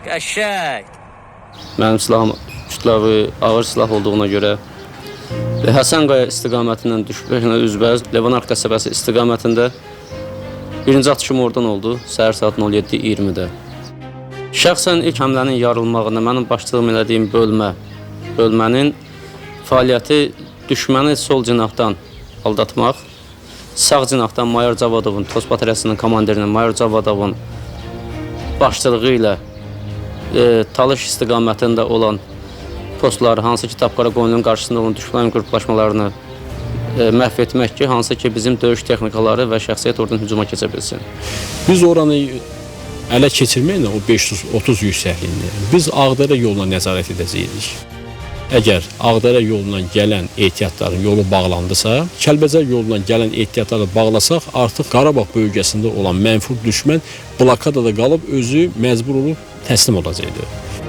Qəşəng. Mənim silahım kütləvi ağır silah olduğuna görə və Həsən Qaya istiqamətindən düşməklə üzbəüz Levanar qəsəbəsi istiqamətində birinci atışım oradan oldu səhər saat 07:20-də. Şəxsən ilk həmlənin yarılmağında mənim başçılıq elədiyim bölmə, bölmənin fəaliyyəti düşməni sol cinahdan aldatmaq, sağ cinahdan Mayor Zavadovun, Toz bateriyasının komandirinin Mayor Zavadovun başçılığı ilə e, Talış istiqamətində olan postları, hansı ki Tapqara qoyunun qarşısında olan düşmən qruplaşmalarını e, məhv etmək ki, hansı ki bizim döyüş texnikaları və şəxsiyyət oradan hücuma keçə bilsin. Biz oranı ələ keçirməklə o 530 yüksəkliyini biz Ağdərə yoluna nəzarət edəcəyik. Əgər Ağdərə yolundan gələn ehtiyatların yolu bağlandısa, Kəlbəcər yolundan gələn ehtiyatları bağlasaq, artıq Qarabağ bölgəsində olan mənfur düşmən blokadada qalıb özü məcbur olub təslim olacaqdı.